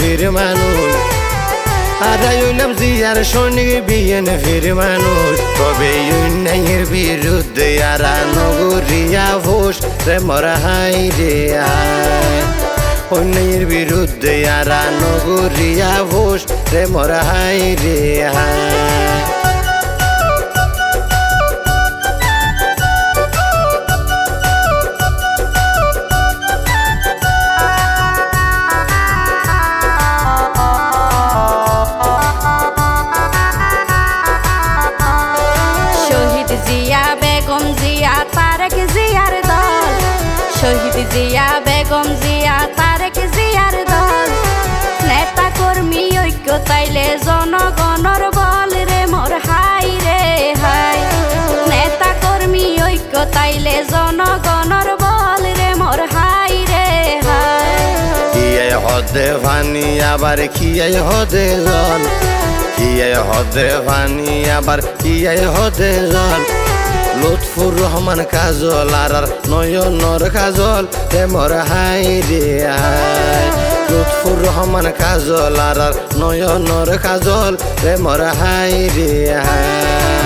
জিয়ার সৈনিক বিয়েন ফির মানুষ। আর হইলাম জিয়ার সৈনিক বিয়েন ফির মানুষ। তবে ইউনাইয়ের বিরুদ্ধে আর নগরিয়া ভোস রে মরা হাই রে আয়। অন্যের বিরুদ্ধে আর নগরিয়া ভোস রে মরা হাই রে হায় বল রে, মোর হাই রে, হাই। কিয়াই হদে ভানি, আবার কিয়াই হদে কিয়াই হদে ভানি, আবার কিয়াই হদে জল। লুৎফুর রহমান কাজল, আর আর নয়নর কাজল রে মোর হাই রে লুৎফুর রহমান কাজল, আর আর নয়নর কাজল রে মোর হাই রে, হাই।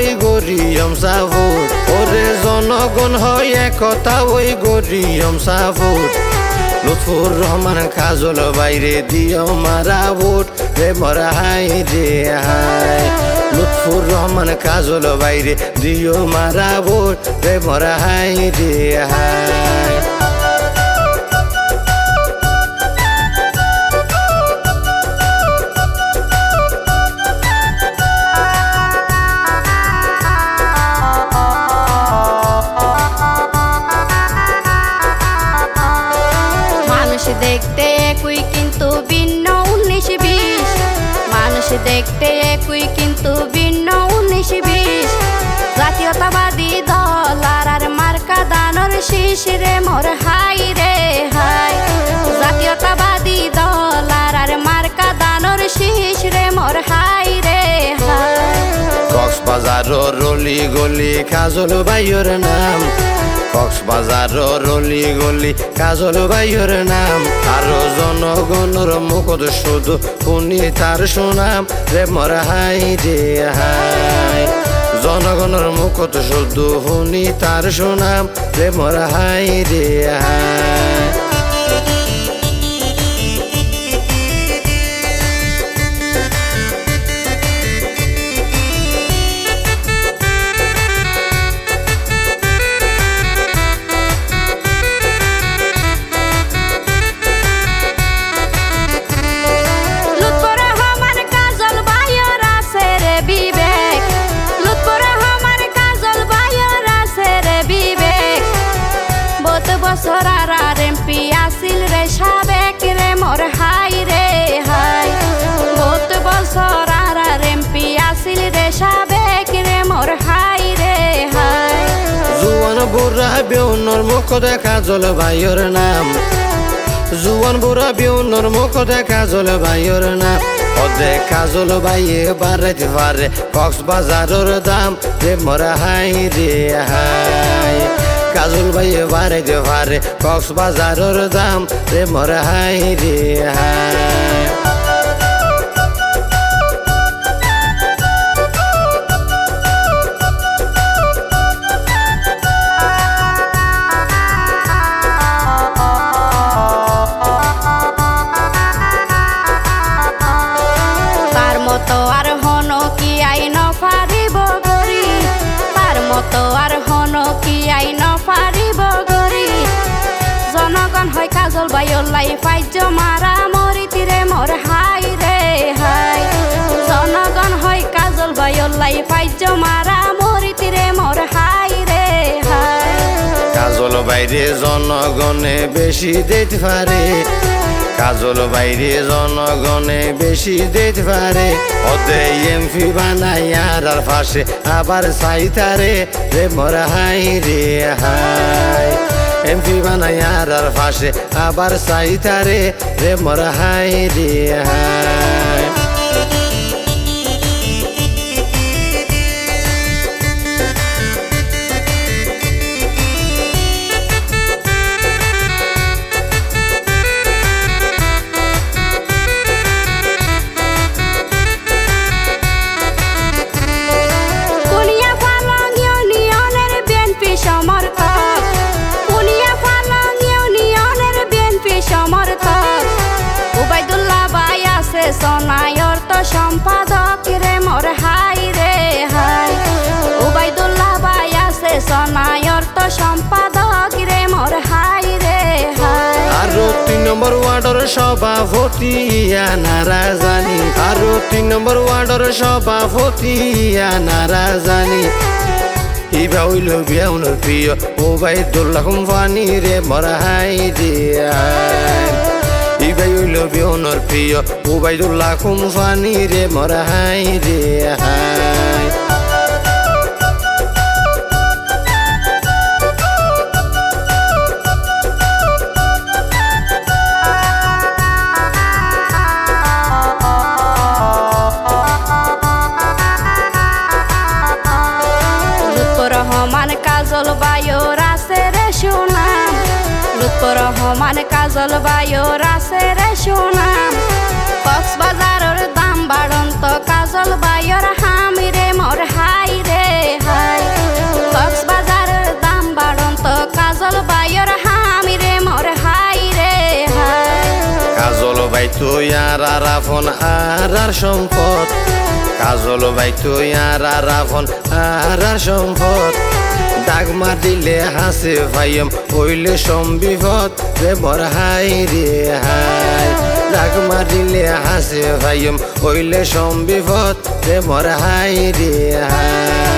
ওই গরিয়ম সাভোট ওরে জনগণ হয় একতা ওই গরিয়ম সাভোট লুৎফুর রহমান কাজল বাইরে দিও মারা ভোট রে মরা হাই রে হাই। লুৎফুর রহমান কাজল বাইরে দিও মারা ভোট রে মরা হাই রে হাই। দানর শীষ রে, মোর হাই রে, হাই। জাতীয়তাবাদী দল আর মার্কা দানর শীষ রে, মোর হাই রে, হাই। কক্সবাজার রলি গলি, কাজল বাইয়ের নাম। কক্সবাজার রলি গলি, কাজল বাইয়ের নাম। আরও জনগণর মুখত শুধু শুনি তার সুনাম। রে মর হাই, রে হাই। জনগণের মুখত শুধু শুনি তার সুনাম রে মরা হাই। রে মুখ দেখা জল নাম। জুয়ান বুড়া বেউনর মুখ দেখা জল ভাইয়ের নাম। অদে কাজল ভাইয়ে বাড়াইতে পারে কক্সবাজারের দাম। রে মরা হাই রে হাই। কাজল ভাইয়ে বাড়াইতে পারে কক্সবাজারের দাম। রে মরা হাই রে হাই। হাই ফাইজ মারা মরিত রে মোর হাই রে, হাই। কাজল বাইরে জনগণে বেশি দিতে পারে। কাজল বাইরে জনগণে বেশি দিতে পারে। ওদে এমপি বানাই আর পাশে আবার সাইতারে রে মোর হাই রে, হাই। এমপি বানাই আর আর পাশে আবার সাইতারে রে মোর হাই রে, হাই। সম্পাদক রে, মোর হাই রে, হাই। আরও তিন নম্বর ওয়ার্ডের সভাপতি নারা জানি আরও তিন নম্বর ওয়ার্ডের সভাপতি জানি ইবা হইল বিয়াউনের প্রিয়, ও ভাই দোল্লা কোম্পানি রে মরাহাই দিয়া ইবাই হইল বিয়নের প্রিয়, ও ভাই দোল্লা কোম্পানি রে মরাহাই দিয়া লুৎফর রহমান কাজল বায়ুর আছে রে সুনাম কক্সবাজারের দাম বাড়ন্ত, কাজল বায়ুর হামি রে, মোর হাই রে, হাই। কক্সবাজারের দাম বাড়ন্ত, কাজল বায়ুর হামি রে, মোর হাই রে, হাই। কাজল ভাই তুই আর আর আর সম্পদ। কাজল ভাই, তুই আর আর আফন আর আর সম্পদ। ডাকমা দিলে হাসে ভাইম হইলে সম্বিপদ। রে বর হাই রে হাই ডাকমা দিলে হাসে ভাইম হইলে সম্বিপদ। রে বর হাই রে হাই।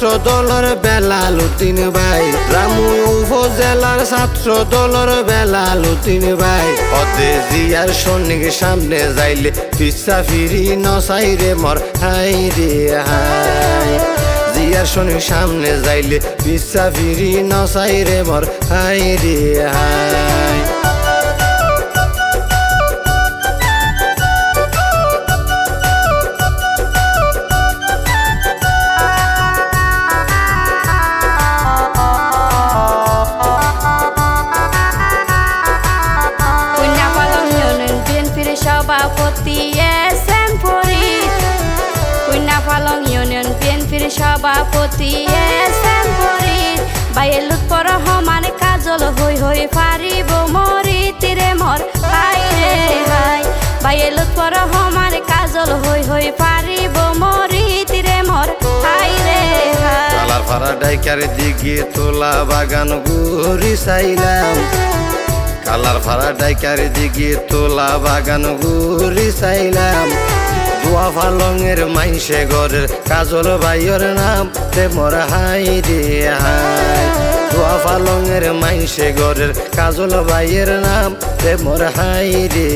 ছাত্র বেলা লুতিন ভাই। রামুই উপজেলার ছাত্র দলের বেলা লুতিন ভাই। অদে জিয়ার সৈনিক সামনে যাইলে পিসা ফিরি নসাই রে মর হাই রে হাই। জিয়ার সৈনিক সামনে যাইলে পিসা ফিরি নসাই রে মর হাই রে হাই। ডাইকার দিকে তোলা বাগান ঘুরি চাইলাম। কালার ফাড়া ডাইকার দিকে তোলা বাগান ঘুরি চাইলাম। দোয়া ফালংয়ের মাইসে ঘরের কাজল ভাইয়ের নাম, তে মোর হাই রে হাই। দোয়া মাইসে ঘরের কাজল ভাইয়ের নাম, তে মোর হাই রে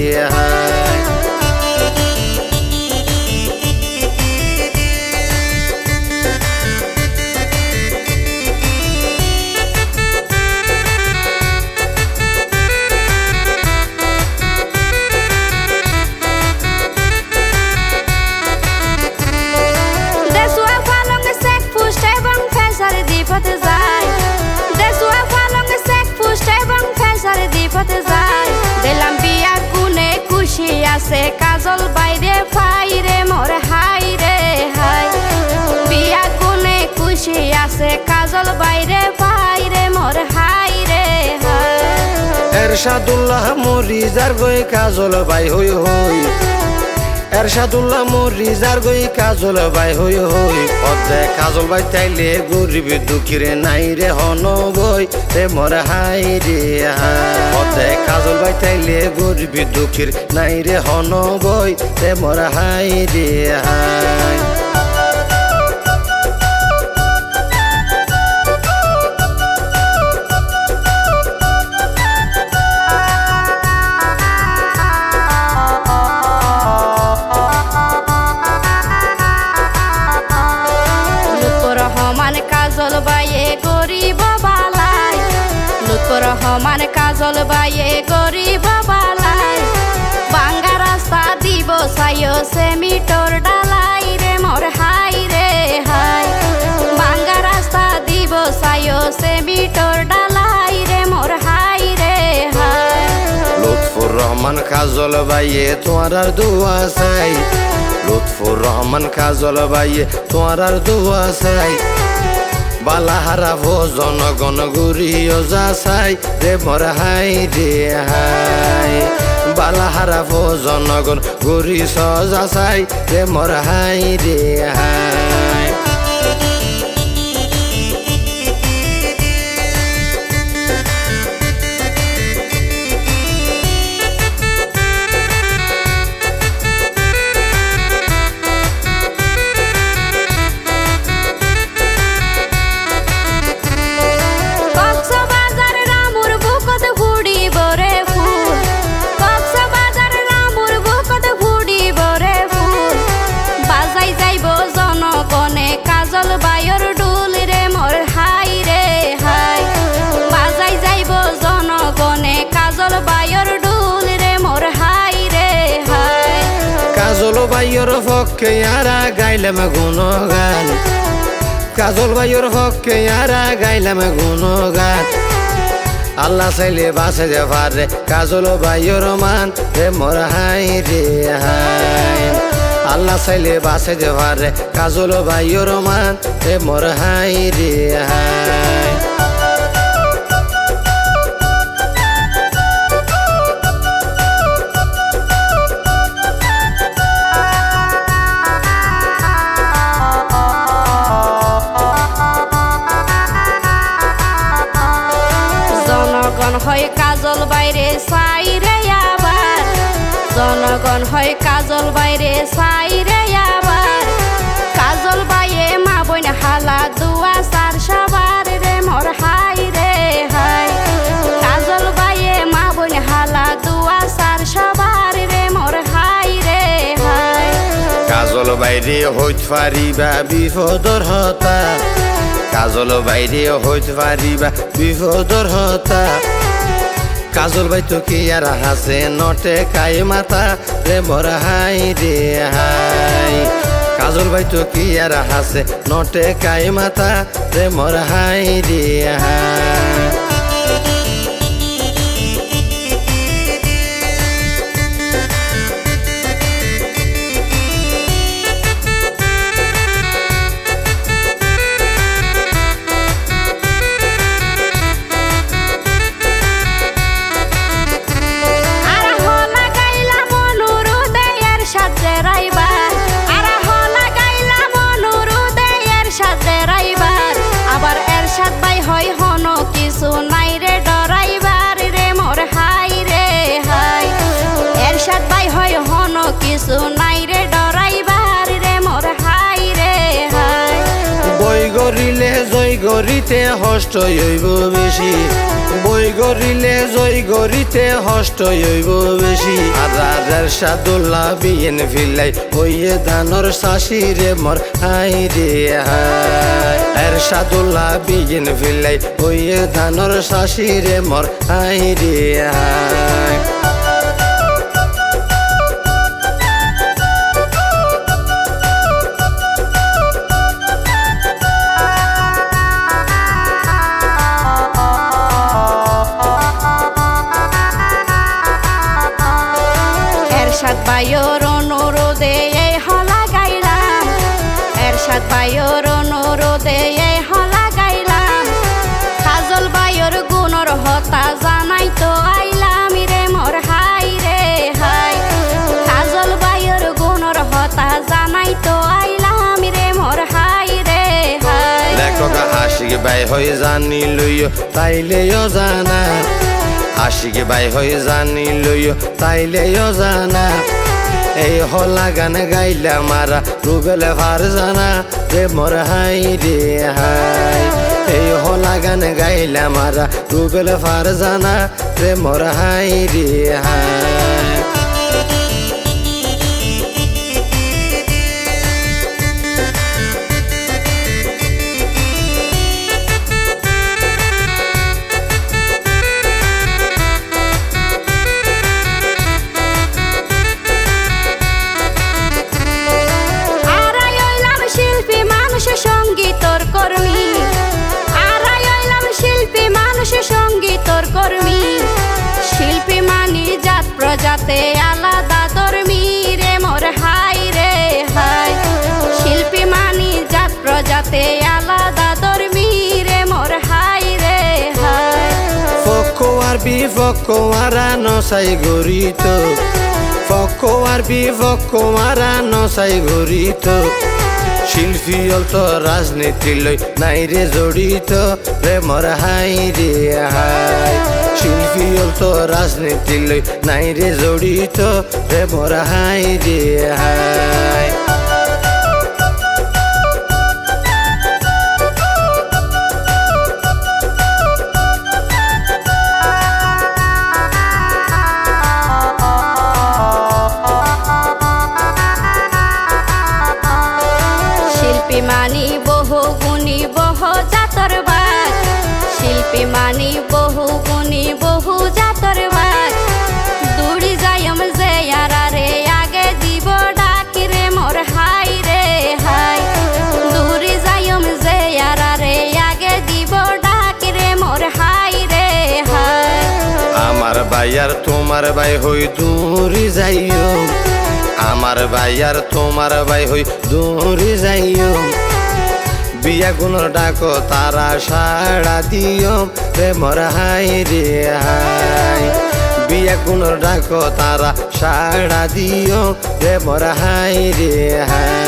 কাজল বাইরে ফাইরে মোর হাই রে এরশাদুল্লাহ মরিজার গই কাজল বাই হই হই। এরশাদুল্লাহ মরিজার গই কাজল বাই হই হই। পদ্মে কাজল বাই তাইলে গরিব দুঃখীরে নাই রে হন বই রে মর হাই রে পদ্মে কাজল বাই তাইলে গরিব দুঃখীর নাই রে হন বই রে মর হাই রে হাই কাজল বাইয়ে তোমার আর দুয়া চাই। লুৎফুর রহমান কাজল বাইয়ে তোমার আর দুয়া চাই। বালাহারা ভো জনগণ গুরিও যা চাই, রে মর হাই, রে হাই। বালাহারা ভো জনগণ গুরি সজা চাই, রে মর হাই, রে হাই। পক্ষে আরা গাইলাম গুণগান। কাজল বাইয়ের পক্ষে আরা গাইলাম গুণগান। আল্লাহ চাইলে বাসে যে পারে কাজল বাইয়ের মান রে, মোর হাই রে আল্লাহ চাইলে বাসে যে পারে কাজল বাইয়ের মান রে, মোর হাই রে, হাই। হইত পারিবা, বিপদর হতা। কাজল বাইরে হইত পারিবা, বিপদর হতা। কাজল বাই তো কি আর হাসে, নটে কাই মাথা। রে বর হাই রে হাই। কাজল বাই তো কি আর হাসে, নটে কাই মাথা। রে মর হাই রে হাই। গরিতে হষ্ট হইব বেশি। বই গরিলে জয় গরিতে হষ্ট হইব বেশি। আর রাজার সাদুল্লাহ বিয়েন ফিলাই হইয়ে ধানর শাশি রে মর, হাই রে হাই। আর সাদুল্লাহ বিয়েন ফিলাই হইয়ে ধানর শাশি রে মর, হাই রে বাইর অনুরোধে এই হলা গাইলাম। কাজল বাইর গুণর হতা জানাই তো আইলাম রে মোর হাই রে হাই। কাজল বাইর গুণর হতা জানাই তো আইলাম রে মোর হাই রে হাই। লেখক আশিক বাই হয়ে জানি লইও, তাইলেও জানা। আশিক বাই হয়ে জানি লইও, তাইলেও জানা। এই হলা গান গাইলা মারা রুবেলে ভার জানা রে মোর হাই রে হাই। এই হলা গান গাইলা মারা রুবেলে ভার জানা রে মোর হাই রে হাই। Arbi focco marano sai gorito Focco arbi focco marano sai gorito শিল্পী অল্প রাজনীতি লই নাই জড়িত রে মর হাই রে হাই শিল্পী অল্প রাজনীতি লই নাই জড়িত রে মর হাই রে হাই মানি বহু গুণী, বহু জাতর বাগ শিল্পী মানি বহু গুণী, বহু জাতর বাগ দূরি যাইম যে ইয়ারা রে আগে দিব ডাকি রে মোর হাই রে হাই। দূরি যাইম যে ইয়ারা রে আগে দিব ডাকি রে মোর হাই রে হাই। আমার ভাইয়ার তোমার ভাই হই দূরি যাইও। আমার ভাইয়ার তোমার ভাই হই দূরি যাইও। বিয়া গুণ ডাকো, তারা সাড়া দিও রে মর হাই রে হাই। বিয়া গুণ ডাক, তারা সাড়া দিও প্রেমর হাই রে হাই।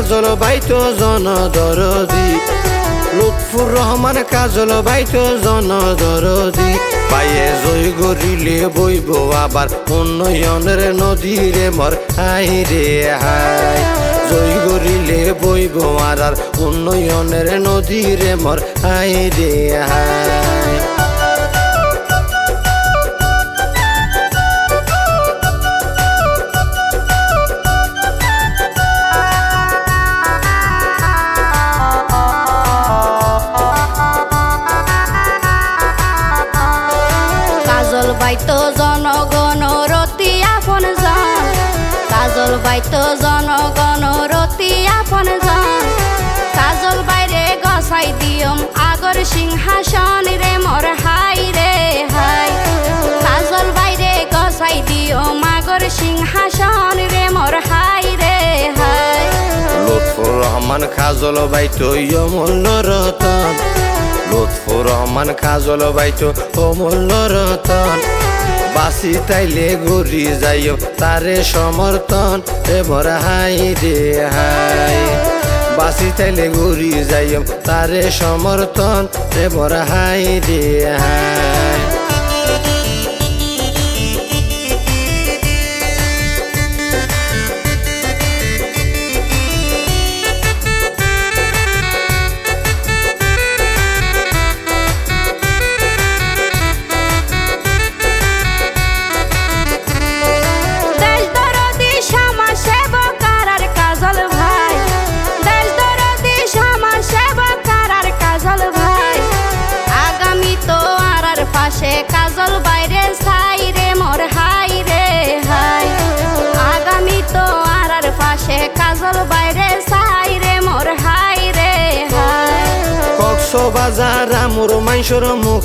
কাজল বাইতো জন দরদি। লুৎফুর রহমান কাজল বাইতো জন দরদি। পায়ে জয় গরিলে বইব আবার উন্নয়নের নদীরে মর। হাই রে হাই জয় গরিলে বইব আর উন্নয়নের নদীরে মর। হাই রে হাই কাজল জনগণ, রতি আপন জন। কাজল বাইরে গসাই দিয়ম, আগর সিংহাসন রে, মোর হাই রে, হাই। কাজল বাইরে গসাই দিয়ম, আগর সিংহাসন রে, মোর হাই রে, হাই। লুৎফুর রহমান, কাজল বাইতো অমূল্য রতন লুৎফুর রহমান, কাজল বাইতো অমূল্য রতন বাসি তাইলে ঘুরি যাইও, তারে সমর্থন এ ভরা হাই রে হাই। বাসি তাইলে ঘুরি যাইও, তারে সমর্থন এ ভরা হাই রে হাই।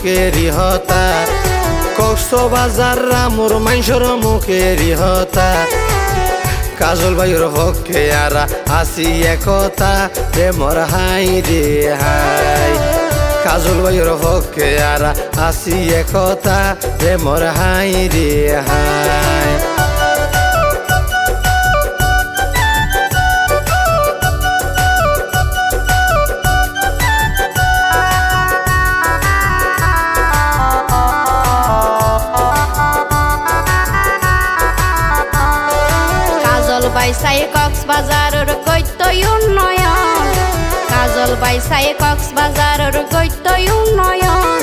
মুখেরি হতা কক্স বাজার রামুর মাইসর মুখেরি হতা কাজল বাইর হকে আরা আসি একতা রে মর হাই রে হাই। কাজল বাইর হকে আরা আসি একতা রে মর হাই রে হাই। বাইসাই কক্সবাজারের গৈত্য উন্নয়ন। কাজল বাইসাই কক্সবাজারের গৈত্য উন্নয়ন।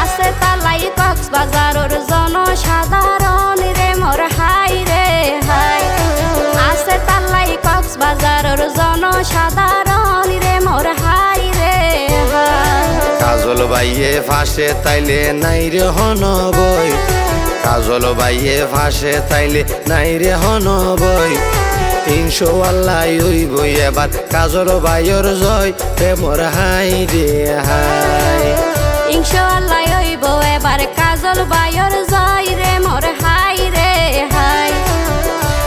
আছে তালাই কক্সবাজারের জনসাধারণ রে মোর হাই রে হাই। আছে তালাই কক্সবাজারের জনসাধারণ কাজল বাইয়ে ফাঁসে তাইলে নাই রে হন বই কাজল বাইয়ে ফাঁসে তাইলে নাই রে হন বই তিনশো আল্লাহ ওই বই এবার কাজল বাইয়ের জয় রে মোর হাই রে হাই। ইনশাআল্লাহ হইব এবার কাজল বায়র জয় রে মোর হাই রে হাই।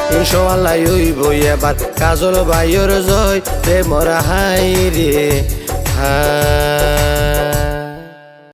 তিনশো আল্লাহ ওই বই এবার কাজল বাইয়ের জয় রে মোর হাই রে হাই।